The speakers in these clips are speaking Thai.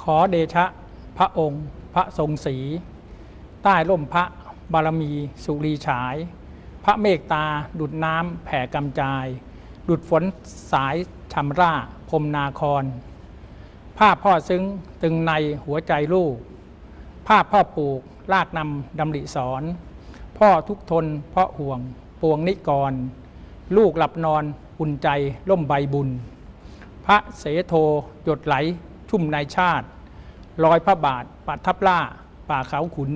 ขอเดชะพระองค์ พระทรงศรีใต้ร่มพระบารมีสุรีฉาย พระเมตตาดุดน้ำแผ่กำจาย ดุดฝนสายชำร่าพรมนาคร ภาพพ่อซึ้งตึงในหัวใจลูก ภาพพ่อปลูกลากนำดำริสอนพ่อทุกทนเพราะห่วงปวงนิกร ลูกหลับนอนอุ่นใจล่มใบบุญ พระเสโทหยดไหล ชุ่มในชาติรอยพระบาทปัทับล่า ป่าเขาขุน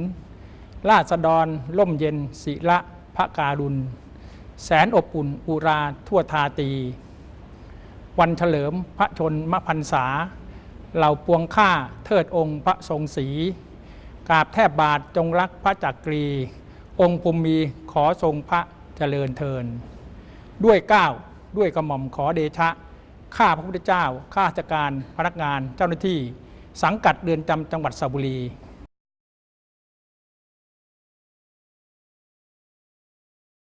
ราษฎรล่มเย็นศิละพระการุณ แสนอบอุ่นอุราทั่วทาตี วันเฉลิมพระชนมพรรษา เหล่าปวงข้าเทิดองค์พระทรงศรีกราบแทบบาทจงรักพระจักรี องค์ภูมิมีขอทรงพระเจริญเทิน ด้วยก้าวด้วยกระหม่อมขอเดชะ ข้าพระพุทธเจ้า ข้าราชการ พนักงาน เจ้าหน้าที่ สังกัดเรือนจำจังหวัดสระบุรี